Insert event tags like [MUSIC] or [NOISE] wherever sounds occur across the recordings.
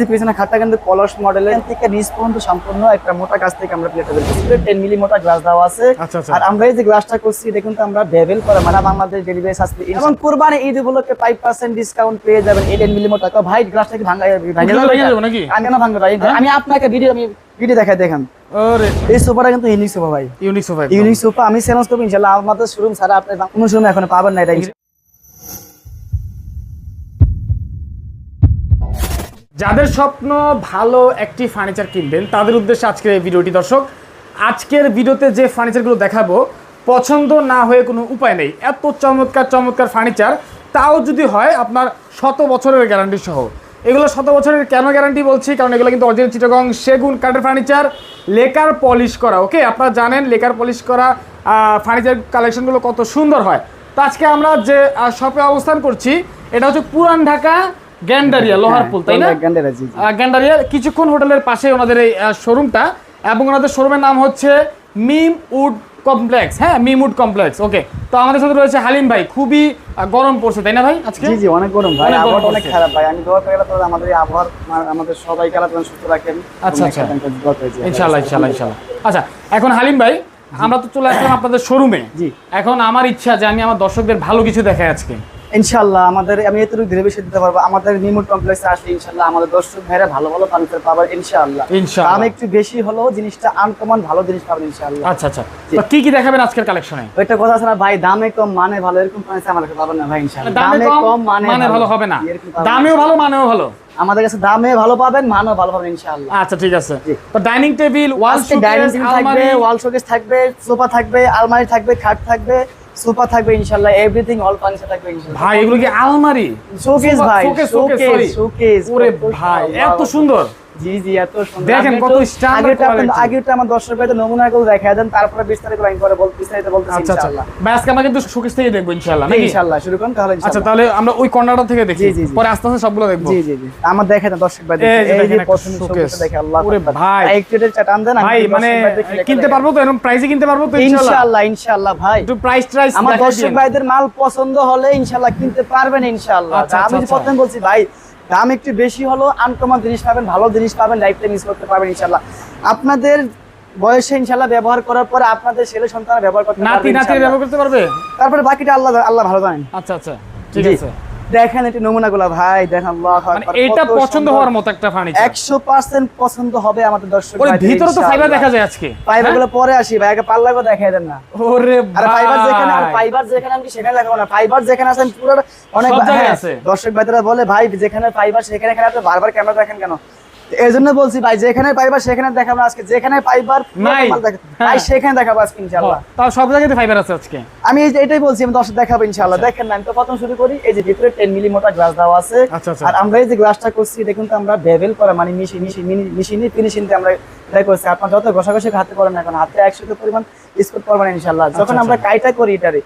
দেখতেছি পিছনে খাটটা কিন্তু কলস মডেলের থেকে নিচ পর্যন্ত সম্পূর্ণ একটা মোটা গাছ থেকে আমরা প্লেটে বেরোচ্ছি টেন মিলি মোটা গ্লাস দেওয়া আছে। আচ্ছা, আচ্ছা। আর আমরা এই যে গ্লাসটা করছি এটা কিন্তু আমরা বেবেল করে মানে বাংলাদেশ ডেলিভারি শাস্তি এবং কুরবানি ঈদ উপলক্ষে ফাইভ পার্সেন্ট ডিসকাউন্ট পেয়ে যাবেন এই টেন মিলি মোটা। তো ভাই গ্লাসটা কি ভাঙা ভাঙা যাবে? নাকি? আমি কেন ভাঙবো ভাই। আমি আপনাকে ভিডিও আমি ভিডিও দেখাই দেখান। ওরে এই সোফাটা কিন্তু ইউনিক সোফা ভাই। ইউনিক সোফা ইউনিক সোফা আমি চ্যালেঞ্জ করব ইনশাল্লাহ আমাদের শোরুম ছাড়া আপনি কোনো শোরুম এখন পাবেন না এটা। যাদের স্বপ্ন ভালো একটি ফার্নিচার কিনবেন, তাদের উদ্দেশ্যে আজকের এই ভিডিওটি দর্শক, আজকের ভিডিওতে যে ফার্নিচারগুলো দেখাবো, পছন্দ না হয়ে কোনো উপায় নেই। এত চমৎকার চমৎকার ফার্নিচার তাও যদি হয় আপনার শত বছরের গ্যারান্টি সহ। এগুলো শত বছরের কেন গ্যারান্টি বলছি? কারণ এগুলো কিন্তু অরিজিনাল চিটাগং সেগুন কাঠের ফার্নিচার লেকার পলিশ করা ওকে আপনারা জানেন লেকার পলিশ করা ফার্নিচার কালেকশনগুলো কত সুন্দর হয়। তো আজকে আমরা যে শপে অবস্থান করছি, এটা হচ্ছে পুরান ঢাকা গ্যান্ডারিয়া লোহারপুল তাই না? গ্যান্ডারা জি জি। আহ, গ্যান্ডারিয়া কিছুক্ষণ হোটেলের পাশে ওনাদের এই শোরুমটা এবং ওনাদের শোরুমের নাম হচ্ছে মিম উড কমপ্লেক্স। হ্যাঁ মিম উড কমপ্লেক্স ওকে। তো আমাদের সাথে রয়েছে হালিম ভাই খুবই গরম পড়ছে তাই না ভাই আজকে? জি জি অনেক গরম ভাই অনেক আবহাওয়া অনেক খারাপ ভাই। আমি দোয়া করে তাহলে আমাদের মা- আমাদের সবাইকে আল্লাহ তাআলা সুস্থ রাখেন আচ্ছা, আচ্ছা। ইনশাল্লাহ ইনশাল্লাহ ইনশাল্লাহ আচ্ছা এখন হালিম ভাই আমরা তো চলে আসলাম আপনাদের শোরুমে। জি। এখন আমার ইচ্ছা যে আমি আমার দর্শকদের ভালো কিছু দেখাই আজকে। ইনশাআল্লাহ আমাদের আমি এতটুকু ধীরে বেশি দিতে পারব আমাদের নিমুট কমপ্লেক্সে আসলে ইনশাআল্লাহ আমাদের দর্শক ভাইরা ভালো ভালো ফার্নিচার পাবেন ইনশাআল্লাহ ইনশাআল্লাহ। দাম একটু বেশি হলেও জিনিসটা আনকমন ভালো জিনিস পাবেন ইনশাআল্লাহ আচ্ছা আচ্ছা। তো কি কি দেখাবেন আজকের কালেকশনে ওইটা কথা আছে না ভাই দামে কম মানে ভালো এরকম ফার্নিচার আমার কাছে পাবেন না ভাই ইনশাআল্লাহ দামে কম মানে ভালো। হবে না। দামেও ভালো মানেও ভালো। আমাদের কাছে দামে ভালো পাবেন মানও ভালো পাবেন ইনশাআল্লাহ আচ্ছা ঠিক আছে। তো ডাইনিং টেবিল ওয়াল ডাইনিং থাকবে ওয়াল শোকেস থাকবে সোফা থাকবে আলমারি থাকবে খাট থাকবে সোফা থাকবে ইনশাআল্লাহ এভরিথিং অল ফাংশন থাকবে ইনশাআল্লাহ ভাই এগুলো কি আলমারি? শোকেস ভাই শোকেস শোকেস ওরে ভাই এত সুন্দর। জি জি এত সুন্দর। দেখেন কত একটু standard আগেরটা আপনার- quality। আগেরটা আমার দর্শক ভাইদের নমুনা করে দেখা দেন তারপরে বিস্তারিত লাইন করে বল বিস্তারিত বলতেছি আচ্ছা আচ্ছা। ভাই আজকে আমরা কিন্তু শোকেস থেকে দেখব ইনশাআল্লাহ নাকি? ইনশাআল্লাহ শুরু করুন তাহলে আচ্ছা তাহলে আমরা ওই কর্নারটা থেকে দেখি। জি, জি, জি। পরে আস্তে আস্তে সবগুলো দেখব। জি জি জি। আমার দেখে না দর্শক ভাইদের এই যে এই যে দেখেন একটা প্রথম showcase। শোকেস দেখে আল্লাহ ওরে ভাই। ভাই, একটু চাটান দেন ভাই মানে কিনতে পারব তো? এরকম প্রাইসে কিনতে পারব তো দেখাই। ইনশাআল্লাহ? ইনশাআল্লাহ ইনশাআল্লাহ ভাই। একটু প্রাইস ট্রাইস আমার দর্শক ভাইদের মাল পছন্দ হলে ইনশাআল্লাহ কিনতে পারবেন ইনশাআল্লাহ। আচ্ছা, আমি আচ্ছা, প্রথম বলছি ভাই দাম একটু বেশি হলো আনকমন জিনিস পাবেন ভালো জিনিস পাবেন লাইফ টাইম ইউজ করতে পারবেন ইনশাল্লাহ আপনাদের বয়সে ইনশাল্লাহ ব্যবহার করার পর আপনাদের ছেলে সন্তান ব্যবহার করতে নাতি পারবে নাতি ব্যবহার করতে পারবে? তারপরে বাকিটা আল্লাহ আল্লাহ ভালো জানেন। আচ্ছা আচ্ছা ঠিক আছে। দেখেন নমুনাগুলো ভাই দেখেন মানে এটা পছন্দ হওয়ার মতো একটা ফার্নিচার পছন্দ হবে আমাদের দর্শক ওরে ভিতরে তো ফাইবার দেখা যায় আজকে। গুলো পরে আসি ভাই আগে পাল্লাগুলো দেন না। ওরে আর ফাইবার যেখানে আর ফাইবার যেখানে আমি সেখানে দেখাবো না। ফাইবার যেখানে আছেন পুরো অনেক হ্যাঁ, আছে। দর্শক ভাইরা বলে ভাই যেখানে ফাইবার সেখানে এখানে আপনি বারবার ক্যামেরা দেখেন কেন? এই জন্য বলছি ভাই যেখানে পাইবার সেখানে দেখাবো আজকে। যেখানে পাইবার নাই। ভাই হ্যাঁ। সেখানে দেখাবো আজকে ইনশাআল্লাহ। তাও সব জায়গাতে ফাইবার আছে আজকে। আমি এই এটাই বলছি আমি দেখাবো ইনশাআল্লাহ। দেখেন না আমি তো প্রথম শুরু করি এই যে ভিতরে টেন মিলি মোটা গ্লাস দেওয়া আছে। আচ্ছা, আচ্ছা। আর আমরা এই যে গ্লাসটা করছি দেখুন তো আমরা বেভেল করা মানে মিশি মিশি মিশিনি আমরা এটা করছি। আপনার যত ঘষাঘষি হাতে করেন না কেন হাতে একশো পরিমাণ ইউজ করতে পারবেন ইনশাআল্লাহ। যখন আচ্ছা। আমরা কাইটা করি এটারে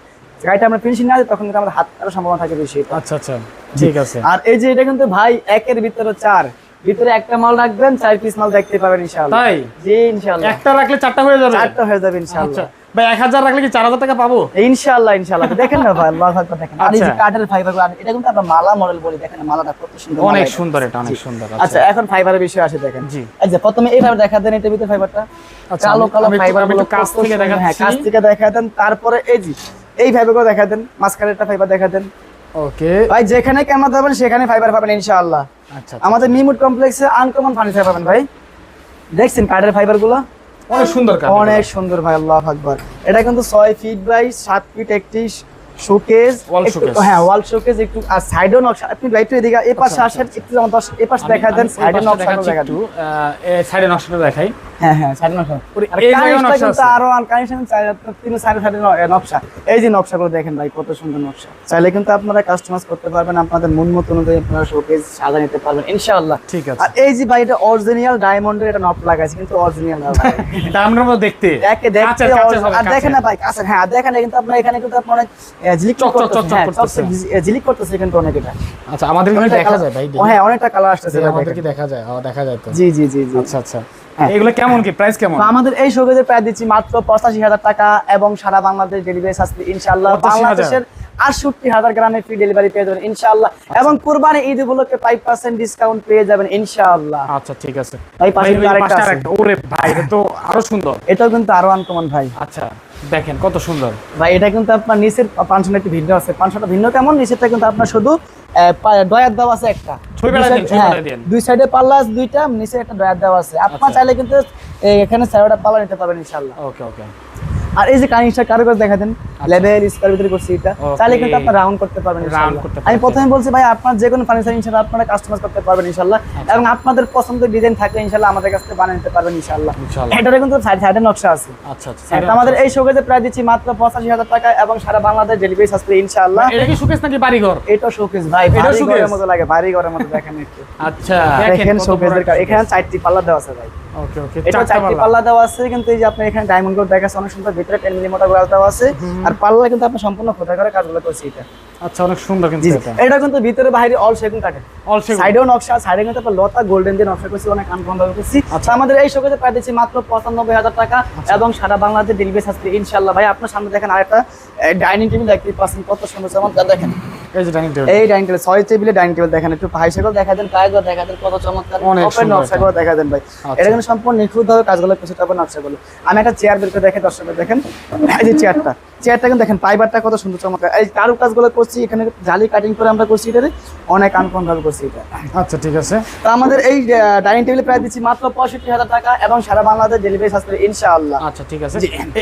আমরা ফিনিশিং না তখন কিন্তু আমাদের হাত সম্ভাবনা থাকে বেশি। আচ্ছা আচ্ছা। ঠিক আছে। আর এই যে এটা কিন্তু ভাই একের ভিতরে চার। ভিতরে একটা মাল রাখবেন চার পিস মাল দেখতে পাবেন ইনশাআল্লাহ। তাই? জি ইনশাআল্লাহ। একটা রাখলে চারটা হয়ে যাবে? চারটা হয়ে যাবে আচ্ছা। ইনশাআল্লাহ ভাই এক হাজার রাখলে কি চার হাজার টাকা পাবো? ইনশাআল্লাহ ইনশাআল্লাহ। দেখেন না ভাই আল্লাহু আকবার দেখেন। আর এই যে আচ্ছা। কাঠের ফাইবার এটা কিন্তু আমরা মালা মডেল বলি। দেখেন মালাটা কত সুন্দর অনেক সুন্দর এটা অনেক সুন্দর আচ্ছা। এখন ফাইবারের বিষয় আসে দেখেন। জি। এই প্রথমে এইভাবে দেখা দেন এটা ভিতরে ফাইবারটা আচ্ছা, কালো কালো ফাইবার একটু কাছ থেকে দেখাচ্ছি। হ্যাঁ কাছ থেকে দেখা দেন। তারপরে এই যে এই ফাইবারগুলো দেখা দেন। ফাইবার দেখা দেন। ওকে ভাই যেখানে ক্যামেরা পাবেন সেখানে ফাইবার পাবেন ইনশাআল্লাহ। আচ্ছা আমাদের মিমুড কমপ্লেক্সে আনকমন ফার্নিচার পাবেন ভাই। দেখছেন কাঠের ফাইবারগুলো? অনেক সুন্দর অনেক সুন্দর ভাই আল্লাহ আকবার। এটা কিন্তু ছয় ফিট বাই সাত ফিট একটি শোকেজ Wall showcase। হ্যাঁ ওয়াল শোকেজ একটু আর সাইডও নকশা আপনি লাইট এদিকে এই পাশে আসেন একটু যেমন দশ পাশে দেখা দেন সাইডে নকশা দেখা সাইডে নকশাটা দেখাই। হ্যাঁ হ্যাঁ সাইডে নকশা ওরে, আর এই জায়গায় কানেকশনটা নকশা কিন্তু আরও কানেকশন তিন সাইডে সাইডে নকশা। এই যে নকশাগুলো দেখেন ভাই কত সুন্দর নকশা। চাইলে কিন্তু আপনারা কাস্টমাইজ করতে পারবেন আপনাদের মন মতো অনুযায়ী আপনারা শোকেজ সাজা নিতে পারবেন ইনশাআল্লাহ। ঠিক আছে। আর এই যে ভাই এটা অরিজিনাল ডায়মন্ডের এটা নট লাগাইছে কিন্তু অরিজিনাল না ভাই। [LAUGHS] দামটার মতো দেখতে। একে দেখতে কাঁচের- কাঁচের হবে, আর দেখেন না ভাই কাছে হ্যাঁ দেখেন কিন্তু আপনার এখানে কিন্তু আপনার ঝিলিক চক, চক, চক, করতেছে। চক হ্যাঁ, ঝিলিক করতেছে কিন্তু অনেক এটা। আচ্ছা আমাদের কি দেখা যায় ভাই হ্যাঁ অনেকটা কালার আসতেছে আমাদের কি দেখা যায় দেখা যায় তো। জি জি জি জি। আচ্ছা আচ্ছা। এগুলো কেমন কি? প্রাইস কেমন? আমাদের এই শোকেজের প্রায় দিচ্ছি মাত্র পঁচাশি হাজার টাকা এবং সারা বাংলাদেশ ডেলিভারি সার্ভিস ইনশাল্লাহ বাংলাদেশের আটষট্টি হাজার। গ্রামে ফ্রি ডেলিভারি পেয়ে যাবেন ইনশাল্লাহ এবং কুরবানি ঈদ উপলক্ষে ফাইভ পার্সেন্ট ডিসকাউন্ট পেয়ে যাবেন ইনশাল্লাহ আচ্ছা ঠিক আছে। ভাই। ওরে এটা তো আরও সুন্দর। এটাও কিন্তু আরও আনকমন ভাই। আচ্ছা। দেখেন কত সুন্দর। ভাই এটা কিন্তু আপনার নিচের পাঁচশোটা একটি ভিন্ন আছে। পাঁচশোটা ভিন্ন কেমন? নিচেরটা কিন্তু আপনার শুধু ডয়ার দেওয়া আছে একটা। দুই ছবি হ্যাঁ, দুই সাইডে পাল্লা আছে দুইটা নিচে একটা ডয়ার দেওয়া আছে। আপনার আচ্ছা। চাইলে কিন্তু এখানে সাইডটা পাল্লা নিতে পারবেন ইনশাল্লাহ ওকে ওকে। আর এই যে কানিসটা কারুকাজ দেখা দেন লেভেল স্কোয়ার ভিতরে করছি এটা চাইলে কিন্তু আপনার রাউন্ড করতে পারবেন ইনশাআল্লাহ। করতে আমি প্রথমে বলছি ভাই আপনার যে কোনো ফার্নিচার ইনশাআল্লাহ আপনারা কাস্টমাইজ করতে পারবেন ইনশাআল্লাহ। এবং আপনাদের পছন্দের ডিজাইন থাকলে ইনশাআল্লাহ আমাদের কাছ থেকে বানিয়ে নিতে পারবেন ইনশাআল্লাহ। ইনশাআল্লাহ। এটারে কিন্তু সাইড সাইডে নকশা আছে। আচ্ছা আচ্ছা। আমাদের এই শোকেজে প্রায় দিচ্ছি মাত্র পঁচাশি হাজার টাকা এবং সারা বাংলাদেশ ডেলিভারি সার্ভিস ইনশাআল্লাহ। এটা কি সুকেশ নাকি বাড়িঘর? এটা শোকেজ ভাই ভারী showcase? মতো লাগে ভারী ঘরের মতো দেখেন একটু। আচ্ছা। দেখেন শোকেজের এখানে চারটি পাল্লা দেওয়া আছে ভাই। ওকে ওকে এটা চারটি পাল্লা। দেওয়া আছে কিন্তু এই যে আপনি এখানে ডায়মন্ড অনেক সুন্দর ভিতরে টেন মিলিমিটার গ্লাস দেওয়া আছে। আর পাল্লা কিন্তু আপনি সম্পূর্ণ খোদা করে কাজগুলো করছি এটা। আচ্ছা অনেক সুন্দর কিন্তু। এটা। এটা কিন্তু ভিতরে বাইরে অল সেগুন কাটে অল সেগুন। সাইডেও নকশা সাইডে কিন্তু আপনার লতা গোল্ডেন দিয়ে নকশা করছি অনেক আনকমন ভাবে করছি। আচ্ছা। আমাদের এই শোকেজে প্রায় দিচ্ছি মাত্র পঁচানব্বই হাজার টাকা এবং সারা বাংলাদেশ ডেলিভারি সার্ভিস ইনশাল্লাহ ভাই আপনার সামনে দেখেন আরেকটা ডাইনিং টেবিল দেখতে পাচ্ছেন কত সুন্দর। দেখেন। এই যে ডাইনিং টেবিল। এই ডাইনিং টেবিল ছয় টেবিলে ডাইনিং টেবিল দেখেন একটু দেখা দেন কাজগুলো দেখা দেন কত চমৎকার। দেখা দেন ভাই। আচ্ছা। এটা কিন্তু সম্পূর্ণ নিখুঁত ভাবে কাজগুলো কিছুটা আমি একটা চেয়ার বের করে দেখে দর্শকের দেখেন। এই যে চেয়ারটা চেয়ারটা কিন্তু দেখেন ফাইবারটা কত সুন্দর চমৎকার। এই কারু কাজগুলো করছি এখানে জালি কাটিং করে আমরা করছি এটারে অনেক আনকমন ভাবে করছি এটা। আচ্ছা ঠিক আছে। তো আমাদের এই ডাইনিং টেবিল প্রায় দিচ্ছি মাত্র পঁয়ষট্টি হাজার টাকা এবং সারা বাংলাদেশ ডেলিভারি সার্ভিস ইনশাআল্লাহ। আচ্ছা ঠিক আছে।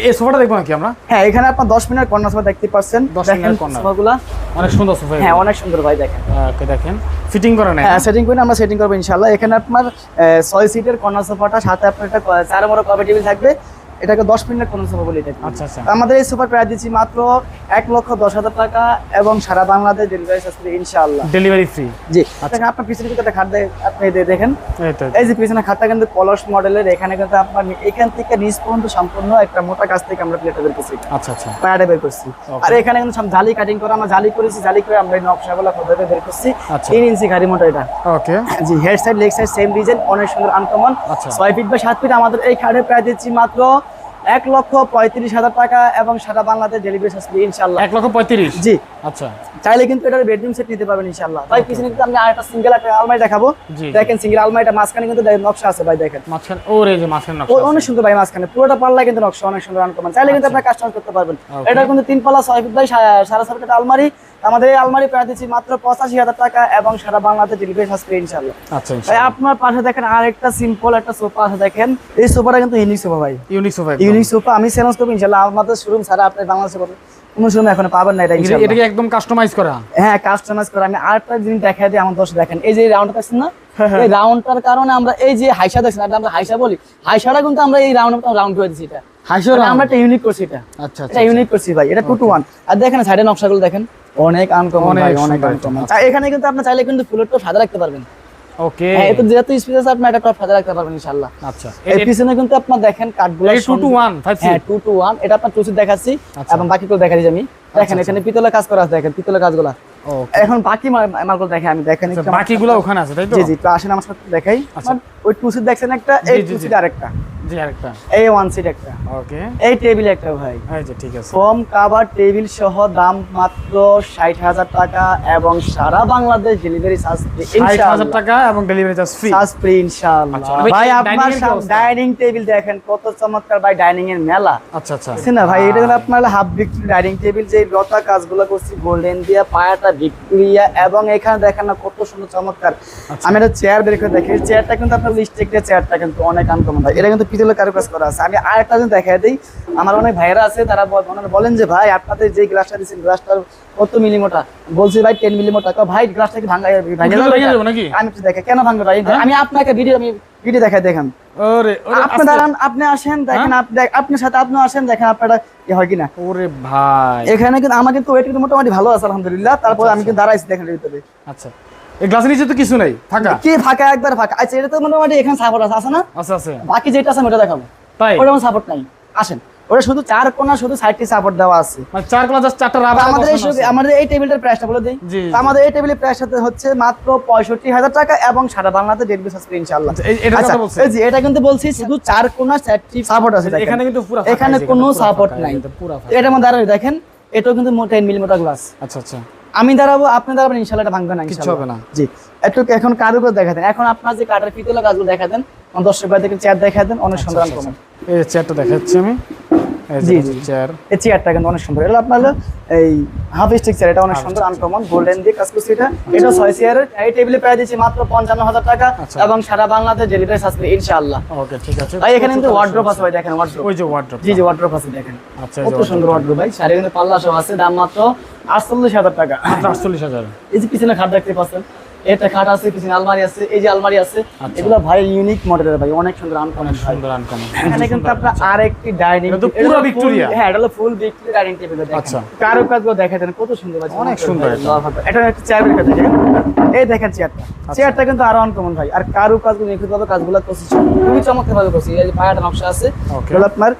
এই সোফাটা দেখব নাকি আমরা? হ্যাঁ এখানে আপনার দশ মিনিট কর্নার সোফা দেখতে পাচ্ছেন। 10 দেখেন মিনিট। সোফাগুলা। অনেক সুন্দর সোফা হ্যাঁ অনেক সুন্দর ভাই দেখেন। ওকে দেখেন। ফিটিং করে নেয় হ্যাঁ সেটিং করে আমরা সেটিং করব ইনশাল্লাহ এখানে আপনার ছয় সিটের কর্নার সোফাটা সাথে আপনার একটা চার বড় কফি টেবিল থাকবে। এটাকে দশ মিনিটের কর্নার সোফা বলে এটাকে আচ্ছা আচ্ছা। আমাদের এই সোফার প্রায় দিচ্ছি মাত্র এক লক্ষ দশ হাজার টাকা এবং সারা বাংলাদেশ ডেলিভারি সার্ভিস ইনশাআল্লাহ। ডেলিভারি ফ্রি জি। দেখেন আপনার পিছনে কিন্তু একটা খাট আপনি দেখেন। এই যে পিছনে খাটটা কিন্তু কলস মডেলের এখানে কিন্তু আপনার এখান থেকে নিচ পর্যন্ত সম্পূর্ণ একটা মোটা কাছ থেকে আমরা প্লেটটা বের করছি। আচ্ছা আচ্ছা। পায়াটা বের করছি। আর এখানে কিন্তু সব জালি কাটিং করে আমরা জালি করেছি ঝালি করে আমরা এই নকশাগুলো খোদাতে বের করছি। আচ্ছা। তিন ইঞ্চি গাড়ি মোটা এটা। ওকে জি head side leg side same design অনেক সুন্দর আনকমন আচ্ছা। ছয় ফিট বা সাত ফিট আমাদের এই খাটে প্রায় দিচ্ছি মাত্র এক লক্ষ পঁয়ত্রিশ হাজার টাকা এবং সারা বাংলাদেশ ডেলিভারি ইনশাল্লাহ এক লক্ষ পঁয়ত্রিশ? জি। আচ্ছা। চাইলে কিন্তু এটার বেডরুম সেট নিতে পারবেন ইনশাল্লাহ ভাই পিছনে কিন্তু আমি আরেকটা সিঙ্গেল একটা আলমারি দেখাবো। দেখেন সিঙ্গেল আলমারিটা মাঝখানে কিন্তু নকশা আছে ভাই দেখেন। মাঝখানে ওরে যে মাঝখানে নকশা। অনেক সুন্দর ভাই মাঝখানে। পুরোটা পাল্লা কিন্তু নকশা অনেক সুন্দর আনকমন চাইলে কিন্তু আপনার কাস্টমার করতে পারবেন। এটা কিন্তু তিন পাল্লা ছয় ফিট বাই সাড়ে ছয় ফিট আলমারি। আমাদের এই আলমারি প্রায় দিচ্ছি মাত্র পঁচাশি হাজার টাকা এবং সারা বাংলাদেশ ডেলিভারি আচ্ছা ভাই আপনার পাশে দেখেন আর একটা সিম্পল একটা সোফা আছে দেখেন। এই সোফাটা কিন্তু ইউনিক সোফা ভাই। ইউনিক সোফা ইউনিক সোফা আমি চ্যালেঞ্জ করব ইনশাল্লাহ আমাদের শোরুম ছাড়া আপনি বাংলাদেশে পাবেন কোনো শোরুম এখন পাবেন না এটা এটা কি একদম কাস্টমাইজ করা? হ্যাঁ কাস্টমাইজ করে। আমি আরেকটা জিনিস দেখাই দিই আমার দশ দেখেন এই যে রাউন্ডটা আছে না? এই রাউন্ডটার কারণে আমরা এই যে হাইসা দেখছেন এটা আমরা হাইসা বলি হাইসাটা কিন্তু আমরা এই রাউন্ড রাউন্ড করে দিচ্ছি এটা। হাইসা মানে আমরা ইউনিক করছি এটা। আচ্ছা আচ্ছা এটা ইউনিক করছি ভাই এটা টু আর দেখেন নকশাগুলো দেখেন অনেক আনকমন ভাই অনেক আনকমন এখানে কিন্তু আপনি চাইলে কিন্তু ফুলের টপ সাদা রাখতে পারবেন। ওকে হ্যাঁ এত যেহেতু স্পেস আছে আপনি একটা টপ সাদা রাখতে পারবেন ইনশাআল্লাহ। আচ্ছা। এর পিছনে কিন্তু আপনার দেখেন কাঠগুলো এই টু টু ওয়ান ফাইভ হ্যাঁ টু এটা টুসি দেখাচ্ছি আচ্ছা। এবং বাকিগুলো দেখা দিচ্ছি আমি। দেখেন এখানে পিতলের কাজ করা আছে দেখেন পিতলের কাজগুলো। এখন বাকি মাল- মালগুলো দেখে আমি দেখেন বাকিগুলো ওখানে আছে তাই তো? জি জি তো আসেন আমার সাথে দেখাই। আচ্ছা। ওই টুসি দেখছেন একটা এই জি, টু জি, সিট জি। আরেকটা। জি আরেকটা। এই ওয়ান সিট একটা। ওকে এই টেবিল একটা ভাই। এই ঠিক আছে। কাভার টেবিল সহ দাম মাত্র ষাট হাজার টাকা এবং সারা বাংলাদেশ ডেলিভারি চার্জ ষাট হাজার টাকা এবং delivery charge free charge free ইনশাআল্লাহ। আচ্ছা, ভাই আপনার? ডাইনিং টেবিল দেখেন কত চমৎকার ভাই ডাইনিং এর মেলা। আচ্ছা আচ্ছা। না ভাই? এটা আপনার হাফ ভিক্টোরিয়া ডাইনিং টেবিল যে লতা কাজগুলো করছি গোল্ডেন দিয়া পায়াটা ভিক্টোরিয়া এবং এখানে দেখেন না কত সুন্দর চমৎকার। আমি একটা চেয়ার বের করে দেখি চেয়ারটা কিন্তু আপনার লিস্টেকের চেয়ারটা কিন্তু অনেক আনকমন ভাই এটা কিন্তু পিতলের কারুকাজ করা আছে। আমি আরেকটা জিনিস দেখাই দিই। আমার অনেক ভাইরা আছে তারা বলেন যে ভাই আপনাদের যে গ্লাসটা দিচ্ছেন গ্লাসটার কত মিলি মোটা বলছি ভাই টেন মিলি মোটা কয়, ভাই গ্লাসটা কি ভাঙা? আমি একটু দেখে কেন ভাঙবে ভাই? হ্যাঁ? আমি আপনাকে ভিডিও আমি ভিডিও দেখাই দেখেন। ওরে ওরে আপনি আস্তে- দাঁড়ান আপনি আসেন দেখেন? আপ- দেখ- আপনার সাথে আপনি আসেন দেখেন আপনারা কি হয় কিনা। ওরে ভাই। এখানে কিন্তু আমার কিন্তু ওয়েট কিন্তু মোটামুটি ভালো আছে আলহামদুলিল্লাহ। তারপর আমি কিন্তু দাঁড়াইছি দেখেন ভিতরে। আচ্ছা। এই গ্লাসের নিচে তো কিছু নেই ফাঁকা। কি ফাঁকা একবার ফাঁকা। আচ্ছা এটা তো মোটামুটি এখানে সাপোর্ট আছে আছে না? আচ্ছা আছে। বাকি যেটা আছে ওটা দেখাবো। তাই? ওটা আমার সাপোর্ট নাই। আসেন ওটা শুধু চার কোনা শুধু সাইডটি সাপোর্ট দেওয়া আছে। মানে চার কোনা জাস্ট চারটা রাবার আমাদের এই আমাদের এই টেবিলটার প্রাইসটা বলে দিই। আমাদের এই টেবিলের প্রাইসটা হচ্ছে মাত্র পঁয়ষট্টি হাজার টাকা এবং সারা বাংলাতে ইনশাআল্লাহ। আচ্ছা, কথা বলছেন? এই যে এটা কিন্তু বলছি শুধু চার সাইডটি সাপোর্ট আছে। এখানে কিন্তু পুরো এখানে কোনো সাপোর্ট নাই। মধ্যে দাঁড়াবে দেখেন এটাও কিন্তু টেন মিলিমিটার গ্লাস আচ্ছা আচ্ছা। আমি দাঁড়াবো আপনি দাঁড়াবেন ইনশাল্লাহ এটা ভাঙবে না কিছু হবে না। জি। একটু এখন কার উপর দেখা দেন? এখন আপনার যে কাঠের পিতলের কাজগুলো দেখা দেন দর্শক ভাইদেরকে চেয়ার দেখা দেন অনেক সুন্দর আচ্ছা, আনকমন এই চেয়ারটা দেখাচ্ছি আমি। জি, জি। এই চেয়ারটা কিন্তু অনেক সুন্দর। এটা আপনার এই হাফ স্টিক চেয়ার এটা অনেক সুন্দর আনকমন গোল্ডেন দিয়ে কাজ করছে এটা। এটা ছয় চেয়ারের এই টেবিলে প্রায় দিচ্ছি মাত্র পঞ্চান্ন হাজার টাকা আচ্ছা। এবং সারা বাংলাদেশ ডেলিভারি সাসপে ইনশাআল্লাহ। ওকে ঠিক আছে। ভাই এখানে কিন্তু ওয়ার্ড্রপ আছে। ভাই দেখেন ওয়ার্ড্রপ ওই যে ওয়ার্ড্রপ জি জি ওয়ার্ড্রপ আছে দেখেন। আচ্ছা কত সুন্দর ওয়ার্ড্রপ ভাই। শাড়ি কিন্তু পাল্লা সহ আছে দাম মাত্র আটচল্লিশ হাজার টাকা। আটচল্লিশ হাজার। এই যে পিছনে খাট দেখতে পাচ্ছেন। এটা খাট আছে পিছনে আলমারি আছে এই যে আলমারি আছে আচ্ছা। এগুলো ভাই ইউনিক মডেলের ভাই অনেক সুন্দর আনকমন সুন্দর আনকমন এখানে কিন্তু আপনার আরেকটি ডাইনিং এটা পুরো ভিক্টোরিয়া। হ্যাঁ এটা হলো ফুল ভিক্টোরিয়া ডাইনিং টেবিল আচ্ছা। কারও কাজগুলো দেখা দেন কত সুন্দর ভাই অনেক সুন্দর এটা। একটা চেয়ার বের দেখেন এই দেখেন চেয়ারটা আচ্ছা। চেয়ারটা কিন্তু আরও আনকমন ভাই আর কারু কাজগুলো নিখুঁতভাবে কাজগুলো করছে খুবই চমৎকার ভাবে করছে এই যে পায়াটা নকশা আছে. আপনার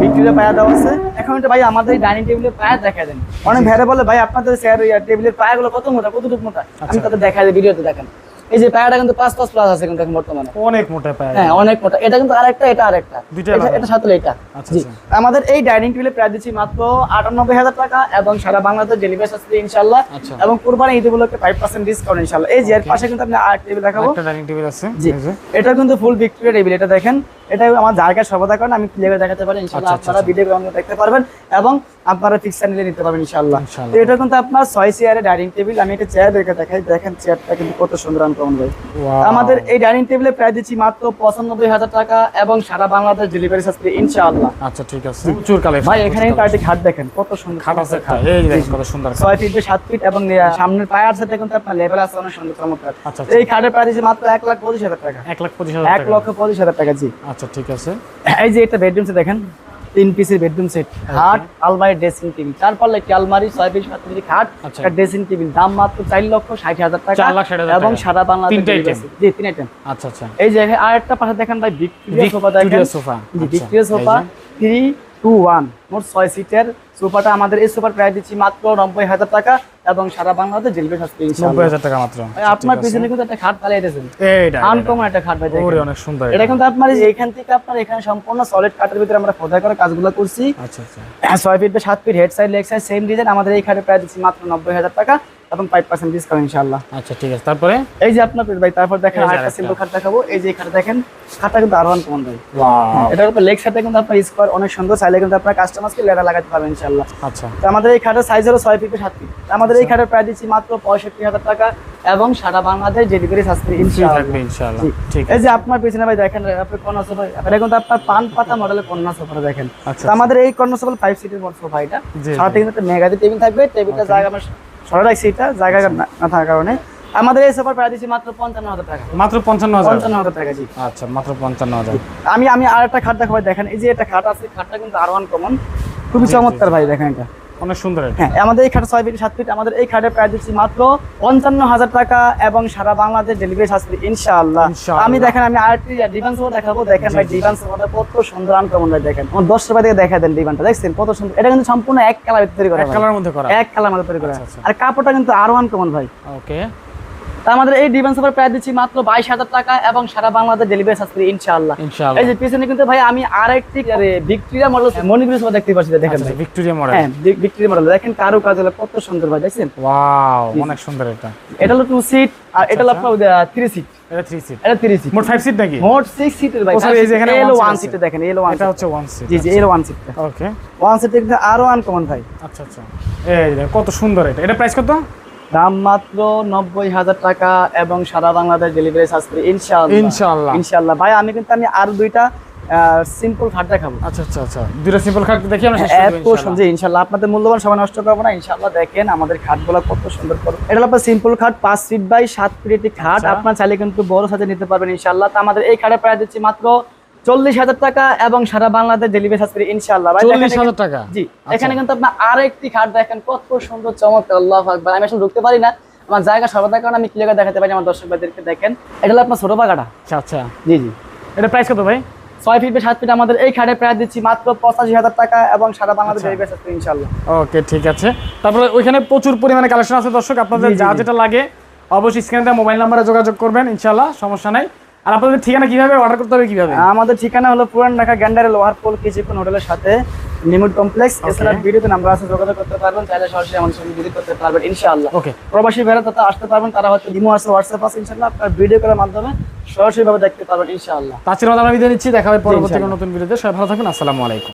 ভিক্টোরিয়া পায়া দেওয়া আছে। এখন এটা ভাই আমাদের ডাইনিং টেবিলের পায়া দেখা দেন। অনেক ভেড়ে বলে ভাই আপনাদের চেয়ার টেবিলের পায়াগুলো কত মোটা? কতটুকু মোটা? আপনি আচ্ছা। তাদের দেখা যায় ভিডিওতে দেখেন। এই যে পায়াটা কিন্তু পাঁচ পাঁচ প্লাস আছে কিন্তু বর্তমানে। অনেক মোটা পায়। হ্যাঁ অনেক মোটা। এটা কিন্তু আরেকটা এটা আরেকটা। এটা-। এটা সাথে এটা। আচ্ছা, জি। আচ্ছা। আমাদের এই ডাইনিং টেবিলে প্রায় দিচ্ছি মাত্র আটানব্বই হাজার টাকা এবং সারা বাংলাদেশ ডেলিভারি ইনশাল্লাহ আচ্ছা। এবং কোরবানি ঈদ উপলক্ষে ফাইভ পার্সেন্ট ডিসকাউন্ট ইনশাল্লাহ এই যে এর পাশে কিন্তু আপনি আরেক টেবিল দেখাবো। ডাইনিং টেবিল আছে। জি। এটা কিন্তু ফুল ভিক্টোরিয়া টেবিল এটা দেখেন। এটা আমার জায়গায় সর্বদা কারণ আমি ক্লিয়ার দেখাতে পারি। ইনশাল্লাহ আপনারা ভিডিও দেখতে পারবেন। এবং আপনারা ফিক্সার নিলে নিতে পারবেন ইনশাল্লাহ ইনশাআল্লাহ। তো এটা কিন্তু আপনার ছয় চেয়ারের ডাইনিং টেবিল আমি একটা চেয়ার দেখে দেখাই দেখেন চেয়ারটা কিন্তু কত সুন্দর আনকমন ভাই। আমাদের এই ডাইনিং টেবিলে প্রায় দিচ্ছি মাত্র পঁচানব্বই হাজার টাকা এবং সারা বাংলাদেশ ডেলিভারি সার্ভিস ইনশাআল্লাহ। আচ্ছা ঠিক আছে। প্রচুর কালেকশন ভাই এখানে কিন্তু খাট দেখেন কত সুন্দর খাট আছে একটা এই দেখেন কত সুন্দর খাট। ছয় ফিট সাত ফিট এবং সামনের পায়ার সাথে কিন্তু আপনার লেভেল আছে অনেক সুন্দর চমৎকার। আচ্ছা, আচ্ছা। এই খাটের প্রায় দিচ্ছি মাত্র এক লাখ পঁচিশ হাজার টাকা। এক লাখ পঁচিশ হাজার এক টাকা। লক্ষ পঁচিশ হাজার টাকা জি। আচ্ছা ঠিক আছে। এই যে একটা বেডরুম সেট দেখেন। তিন পিসের বেডরুম সেট খাট আলমারি ড্রেসিং টেবিল চার পাল্লা একটি আলমারি ছয় পিস সাত পিস খাট আচ্ছা। একটা ড্রেসিং টেবিল দাম মাত্র চার লক্ষ ষাট হাজার টাকা। এবং। সারা বাংলাদেশ। জি তিন আইটেম আচ্ছা আচ্ছা। এই যে আর একটা পাশে দেখেন ভাই ভিক্টোরিয়া সোফা দেখেন। Sofa Victoria sofa three two one মোট ছয় সিটের সোফাটা আমাদের এই সোফার প্রায় দিচ্ছি মাত্র নব্বই হাজার টাকা। এবং সারা আসবে নব্বই হাজার টাকা মাত্র। আপনার পিছনে কিন্তু একটা খাট এইটা আনকমন একটা খাট ওরে অনেক সুন্দর এটা কিন্তু আপনার এই যে এখান থেকে আপনার এখানে সম্পূর্ণ সলিড কাঠের ভিতরে আমরা খোদাই করে কাজগুলো করছি। আচ্ছা আচ্ছা। ছয় ফিট বা সাত feet head side leg side same design আমাদের এই খাটে প্রায় দিচ্ছি মাত্র নব্বই হাজার টাকা এবং ফাইভ পার্সেন্ট ডিসকাউন্ট ইনশাল্লাহ আচ্ছা ঠিক আছে। তারপরে? এই যে আপনার ভাই তারপর দেখেন। সিম্পল খাট দেখাবো। এই যে দেখেন খাটটা কিন্তু কমন এটার উপর লেগ সাইডে কিন্তু আপনার স্কোয়ার অনেক সুন্দর। চাইলে কিন্তু আপনার কাস্টমারকে লেডার লাগাতে পারবেন ইনশাল্লাহ আচ্ছা। তো আমাদের এই খাটের সাইজ হলো ছয় ফিট সাত ফিট আমাদের এই খাটের প্রায় দিচ্ছি মাত্র পঁয়ষট্টি হাজার টাকা এবং সারা বাংলাদেশ ডেলিভারি ফ্রি ইনশাআল্লাহ। এই যে আপনার পিছনে ভাই দেখেন আপনি সোফা এটা কিন্তু আপনার পান পাতা মডেলের কন্যা সোফাটা দেখেন। আচ্ছা, আমাদের এই কন্যা সোফা ফাইভ সিটের সোফা এটা। সাথে কিন্তু একটা মেগাদি টেবিল থাকবে। টেবিলটা জায়গা আমরা সরে রাখছি এটা জায়গা না থাকার কারণে। আমাদের এই সোফার প্রায় দিচ্ছি মাত্র পঞ্চান্ন হাজার টাকা। মাত্র পঞ্চান্ন হাজার? পঞ্চান্ন হাজার টাকা জি। আচ্ছা মাত্র পঞ্চান্ন হাজার। আমি আমি আর একটা খাট দেখাবো দেখেন এই যে একটা খাট আছে খাটটা কিন্তু আরও কমন খুবই চমৎকার ভাই দেখেন এটা। অনেক সুন্দর হ্যাঁ আমাদের এই খাটে ছয় ফিট সাত ফিট আমাদের এই খাটের প্রায় দিচ্ছি মাত্র পঞ্চান্ন হাজার টাকা এবং সারা বাংলাদেশ ডেলিভারি ইনশাআল্লাহ। আমি দেখেন আমি আরেকটি ডিভান্স দেখাবো। দেখেন ভাই ডিভান্স কত সুন্দর আনকমন দেখেন। আমার দশ টাকা থেকে দেখা দেন ডিভানটা দেখছেন? কত সুন্দর। এটা কিন্তু সম্পূর্ণ এক কালার তৈরি করা এক কালার মধ্যে করা। এক কালার মধ্যে তৈরি করা। আচ্ছা, আচ্ছা। আর কাপড়টা কিন্তু আরও আনকমন ভাই। ওকে তা আমাদের এই ডিভান সোফার প্রায় দিচ্ছি মাত্র বাইশ হাজার টাকা এবং সারা বাংলাদেশ ডেলিভারি ইনশাআল্লাহ। ইনশাআল্লাহ। এই যে পিছনে কিন্তু ভাই আমি আরেকটি ভিক্টোরিয়া মডেল মণিপুরি সোফা দেখতে পাচ্ছি দেখেন আচ্ছা ভিক্টোরিয়া মডেল হ্যাঁ ভিক্টোরিয়া মডেল দেখেন কারও কাজ হলো কত সুন্দর ভাই দেখছেন? ওয়াও অনেক সুন্দর এটা। এটা হলো টু সিট আর এটা হলো আপনার থ্রি সিট এটা থ্রি সিট এটা থ্রি সিট মোট ফাইভ সিট নাকি? মোট সিক্স সিটের ভাই। এই যে এখানে এলো ওয়ান। সিটে দেখেন এলো ওয়ান এটা হচ্ছে ওয়ান সিট জি জি এলো ওয়ান সিটটা ওকে ওয়ান সিটে আরও আনকমন ভাই। আচ্ছা আচ্ছা। এই কত সুন্দর এটা। এটা প্রাইস কত? দাম মাত্র নব্বই হাজার টাকা এবং সারা বাংলাদেশ ডেলিভারি আসবে ইনশাআল্লাহ। ইনশাআল্লাহ। ইনশাআল্লাহ। ভাই আমি কিন্তু আমি আরও দুইটা সিম্পল খাট দেখাবো। আচ্ছা আচ্ছা আচ্ছা। দুইটা সিম্পল খাট দেখি আমরা এত ইনশাআল্লাহ। সুন্দর ইনশাল্লাহ আপনাদের মূল্যবান সময় নষ্ট করব না। ইনশাল্লাহ দেখেন আমাদের খাটগুলো কত সুন্দর করব এটা আপনার সিম্পল খাট পাঁচ ফিট বাই সাত ফিট একটি খাট আচ্ছা। আপনার চাইলে কিন্তু বড় সাথে নিতে পারবেন ইনশাল্লাহ তো আমাদের এই খাটের প্রায় দিচ্ছি মাত্র চল্লিশ হাজার টাকা এবং সারা বাংলাদেশ ডেলিভারি ইনশাল্লাহ ভাই চল্লিশ হাজার টাকা? জি আচ্ছা। এখানে কিন্তু আপনার আরেকটি খাট দেখেন কত সুন্দর চমৎকার আল্লাহ আকবার। আমি আসলে ঢুকতে পারি না আমার জায়গা সর্বদা কারণ আমি ক্লিয়ার দেখাতে পারি আমার দর্শক ভাইদেরকে দেখেন। এটা হলো আপনার ছোট পাকাটা আচ্ছা আচ্ছা। জি জি। এটা প্রাইস কত ভাই? ছয় ফিট সাত ফিট আমাদের এই খাটে প্রায় দিচ্ছি মাত্র পঁচাশি হাজার টাকা এবং সারা বাংলাদেশ আচ্ছা। ডেলিভারি চার্জ ইনশাল্লাহ ওকে ঠিক আছে। তারপরে ওইখানে প্রচুর পরিমাণে কালেকশন আছে দর্শক আপনাদের যা যেটা লাগে অবশ্যই স্ক্রিনে মোবাইল নাম্বারে যোগাযোগ করবেন ইনশাল্লাহ সমস্যা নাই। আর আপনাদের ঠিকানা কীভাবে অর্ডার করতে হবে কীভাবে? আমাদের ঠিকানা হলো পুরান ঢাকা গ্যান্ডারে লোহার পোল কিছুক্ষণ হোটেলের সাথে নিমুট কমপ্লেক্স। এছাড়া ভিডিওতে নাম্বার আছে যোগাযোগ করতে পারবেন চাইলে সরাসরি আমাদের সঙ্গে ভিজিট করতে পারবেন ইনশাআল্লাহ। ওকে প্রবাসী ভাইরা তথা আসতে পারবেন তারা হয়তো ডিমো আছে হোয়াটসঅ্যাপ আছে ইনশাআল্লাহ আপনার ভিডিও করার মাধ্যমে সরাসরি ভাবে দেখতে পারবেন ইনশাআল্লাহ। তাছাড়া আমরা বিদায় নিচ্ছি দেখা হবে পরবর্তী কোনো নতুন ভিডিওতে সবাই ভালো থাকবেন আসসালামু আলাইকুম।